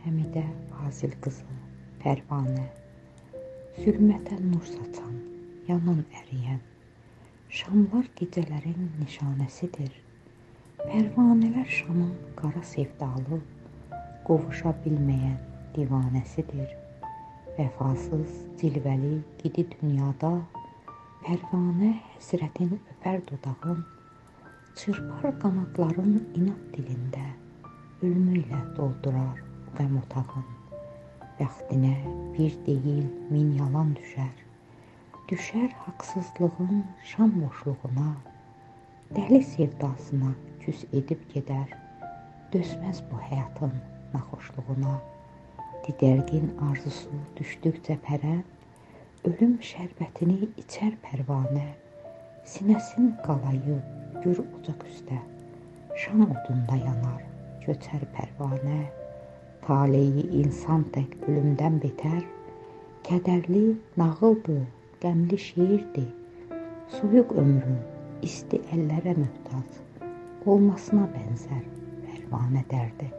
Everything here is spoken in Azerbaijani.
Həmidə Fazil qızı, Pərvanə Zülmətə nur saçan, yanan əriyən Şamlar gecələrin nişanəsidir. Pərvanələr şamın qara sevdalı, qovuşa bilməyən divanəsidir. Vəfasız, cilvəli gidi dünyada Pərvanə həsrətin öpər dodağın, çırpar qanadların inad dilində, ölməklə doldurar qəm otağın. Bəxtinə bir deyil, min yalan düşər. Düşər haqsızlığın şam boşluğuna, dəli sevdasına küs edib gedər. Dözməz bu həyatın naxoşluğuna. Didərgin arzusu düşdükcə pərən, ölüm şərbətini içər pərvanə. Sinəsin qalayıb gür ocaq üstə, şam odunda yanar, köçər pərvanə. Taleyi insan tək ölümdən betər, kədərli nağıldır, qəmli şeirdir. Soyuq ömrün isti əllərə möhtac olmasına bənzər pərvanə dərdi.